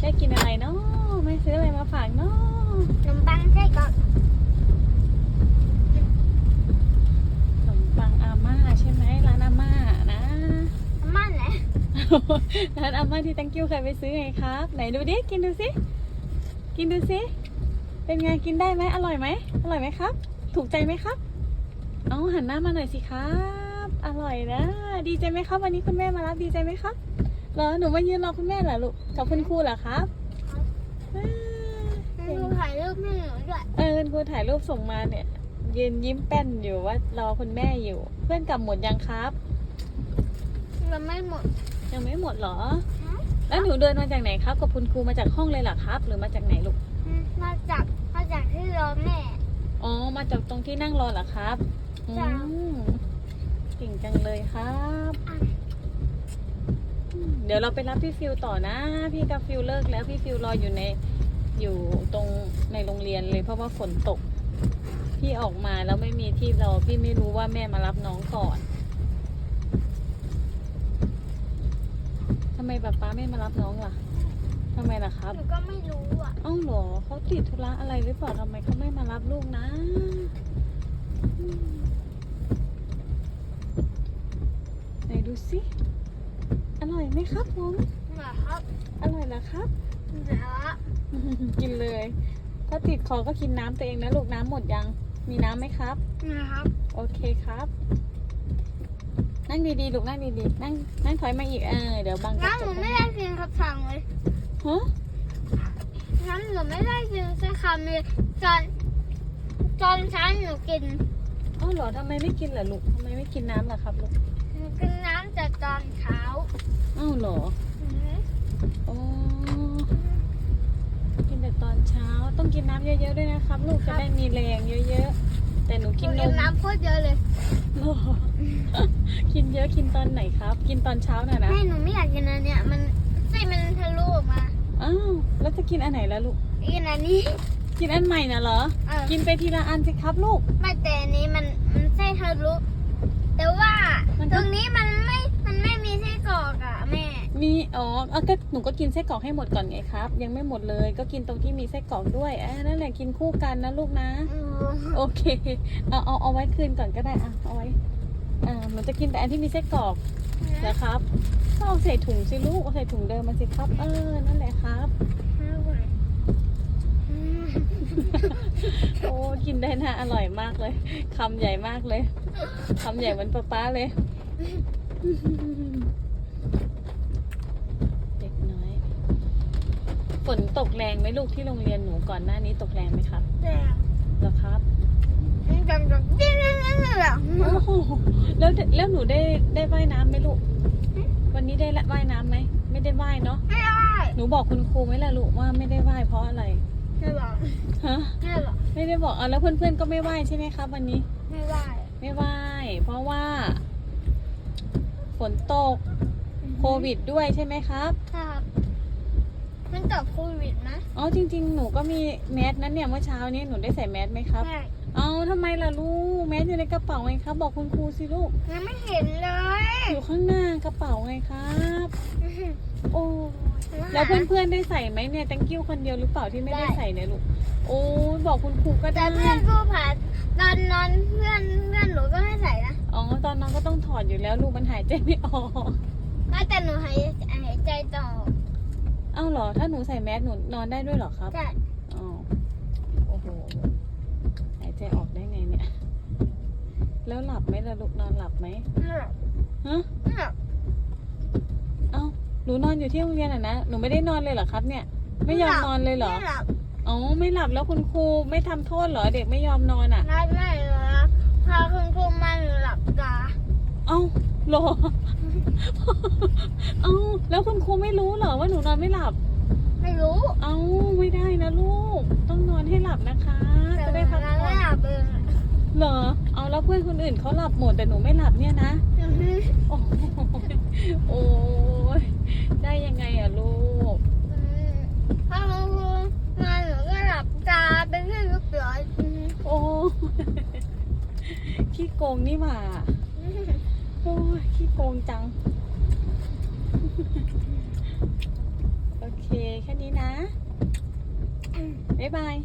ได้กินอะไรเนาะไม่ซื้ออะไรมาฝากเนาะขนมปังไส้กรอกขนมปังอาม่าใช่ไหมร้านอาม่านะน้ำมันแหละร้านอาม่าที่ thank you เคยไปซื้อไงครับ ไหนดูดิกินดูสิกินดูสิเป็นไงกินได้ไหมอร่อยไหมอร่อยไหมครับ ถูกใจไหมครับเอาหันหน้ามาหน่อยสิครับ อร่อยนะ ดีใจไหมครับ วันนี้คุณแม่มารับดีใจไหมครับ เหรอหนูมายืนรอคุณแม่เหรอลูกกับคุณครูเหรอครับอ่าให้ดูถ่ายรูปให้หนูด้วยเออคุณครูถ่ายรูปส่งมาเนี่ย ยืนยิ้มแป้นอยู่ว่ารอคุณแม่อยู่ เพื่อนกลับหมดยังครับ ยังไม่หมด ยังไม่หมดเหรอ แล้วหนูเดินมาจากไหนครับกับคุณครูมาจากห้องเลยเหรอครับ หรือมาจากไหนลูกมาจากมาจากที่รอแม่ อ๋อ มาจากตรงที่นั่งรอเหรอครับอืจ้ะมเก่งจังเลยครับอืม เดี๋ยวเราไปรับพี่ฟิวต่อนะ พี่กับฟิวเลิกแล้วพี่ฟิวรออยู่ในอยู่ตรงในโรงเรียนเลยเพราะว่าฝนตก พี่ออกมาแล้วไม่มีที่รอพี่ไม่รู้ว่าแม่มารับน้องก่อนทำไมป๊าป๊าไม่มารับน้องล่ะทำไมล่ะครับ หนูก็ไม่รู้อะเอ้าเหรอเขาติดธุระอะไรหรือเปล่าทำไมเขาไม่มารับลูกนะอืมไหนดูสิอ ร่อยไหมครับผม นะครับอร่อยเหรอครับเดี๋ยวกินเลย ถ้าติดคอก็กินน้ำตัวเองนะลูกน้ำหมดยัง มีน้ำไหมครับ นะครับ โอเคครับ นั่งดีๆลูกนั่งดีๆนั่งนั่งถอยมาอีกเออเดี๋ยวบังกระน้ำจหนูกไม่ได้กินครับสั่งเลยฮะน้ำหนูไม่ได้กินสักคำเลยตอนตอนเช้าหนูกินเอ้าเหรอทำไมไม่กินล่ะลูกทำไมไม่กินน้ำล่ะครับลูก หนูกินน้ำ แต่ตอนเช้าเอ้าเหรออือหืออ๋อกินแต่ตอนเช้าต้องกินน้ำเยอะๆด้วยนะครับ ลูกจะได้มีแรงเยอะๆ แต่หนูหกินูนนกินมน้ำโคตรเยอะเลยหรอกินเยอะกินตอนไหนครับ กินตอนเช้าน่ะนะไม่หนูไม่อยากกินอันเนี้ยมันไส้มันทะลุออกมาอ้าวแล้วจะกินอันไหนล่ะลูก กินอันนี้ กินอันใหม่น่ะเหรอ เออ กินไปทีละอันสิครับลูก ไม่แต่อันนี้มันมันไส้ทะลุแต่ว่า มันก็ ตรงนี้มันไม่มันไม่มีไส้กรอกอะแม่มีอ๋อเอาก็หนูก็กินไส้กรอกให้หมดก่อนไงครับ ยังไม่หมดเลย ก็กินตรงที่มีไส้กรอกด้วยอ่านั่นแหละกินคู่กันนะลูกนะอืมโอเค เอาเอาเอาไว้คืนก่อนก็ได้อะเอาไว้ อ่าหนูจะกินแต่อันที่มีไส้กรอกนะครับก็เอาใส่ถุงสิลูกเอาใส่ถุงเดิมมาสิครับ เออ นั่นแหละครับอืมโอ้กินได้นะอร่อยมากเลยคำใหญ่มากเลยคำใหญ่เหมือนป๊าป๊าเลย เด็กน้อย ฝนตกแรงไหมลูกที่โรงเรียนหนูก่อนหน้านี้ตกแรงไหมครับแต่เหรอครับมันจังจังยิ่งยิ่งยิ่งเลยอะโอ้โหแล้วแล้วหนูได้ได้ว่ายน้ำไหมลูก วันนี้ได้ละว่ายน้ำไหมไม่ได้ว่ายเนาะไม่ได้หนูบอกคุณครูไหมล่ะลูกว่าไม่ได้ว่ายเพราะอะไรไม่บอกฮะไม่บอกไม่ได้บอกอะแล้วเพื่อนๆก็ไม่ไหว้ใช่ไหมครับ วันนี้ ไม่ได้ไม่ไหว้เพราะว่า ฝนตกโควิดด้วยใช่ไหมครับ ครับ มันตกโควิดนะอ๋อจริง ๆ หนูก็มีแมสนั้นเนี่ยเมื่อเช้านี้หนูได้ใส่แมสไหมครับไม่เอาทำไมล่ะลูกแมสอยู่ในกระเป๋าไงครับ บอกคุณครูสิลูก ยังไม่เห็นเลยอยู่ข้างหน้ากระเป๋าไงครับ โอ้แล้วเพื่อนๆได้ใส่ไหมเนี่ย thank you คนเดียวหรือเปล่าที่ไม่ได้ใส่เนี่ยลูกโอ้บอกคุณครูก็แต่ได้เพื่อนผู้ผ่านตอนนอนเพื่อนเพื่อนหนูก็ไม่ใส่นะอ๋อตอนน้องก็ต้องถอดอยู่แล้วลูกมันหายใจไม่ออก ก็แต่หนูหายหายใจต่อเอ้าเหรอ ถ้าหนูใส่แมสหนูนอนได้ด้วยเหรอครับใช่อ๋อ โอ้โห หายใจออกได้ไงเนี่ย แล้วหลับไหมล่ะลูกนอนหลับไหมไม่หลับฮะไม่หลับเอ้า หนูนอนอยู่ที่โรงเรียนอะนะ หนูไม่ได้นอนเลยเหรอครับ เนี่ย ไม่ยอมนอนเลยเหรอ ไม่หลับอ๋อ ไม่หลับแล้วคุณครูไม่ทำโทษเหรอเด็กไม่ยอมนอนอะไม่ไม่เลยนะพาคุณครูมาหนูหลับตา เอ้าเหรอเอ้าแล้วคุณครูไม่รู้เหรอว่าหนูนอนไม่หลับ ไม่รู้เอ้าไม่ได้นะลูก ต้องนอนให้หลับนะคะแต่จะได้วันพักนั้นผ่อไม่นหลับเองอะเหรอ เอาแล้วเพื่อนคนอื่นเขาหลับหมดแต่หนูไม่หลับเนี่ยนะโอ้โหโอ้ยได้ยังไงอะลูกอืมพาคุณครูมาหนูก็หลับตาเป็นที่ลูกเสืออืมโอ้ยขี้โกงนี่หว่า โอ้ยขี้โกงจัง โอเค แค่นี้นะ บ๊ายบาย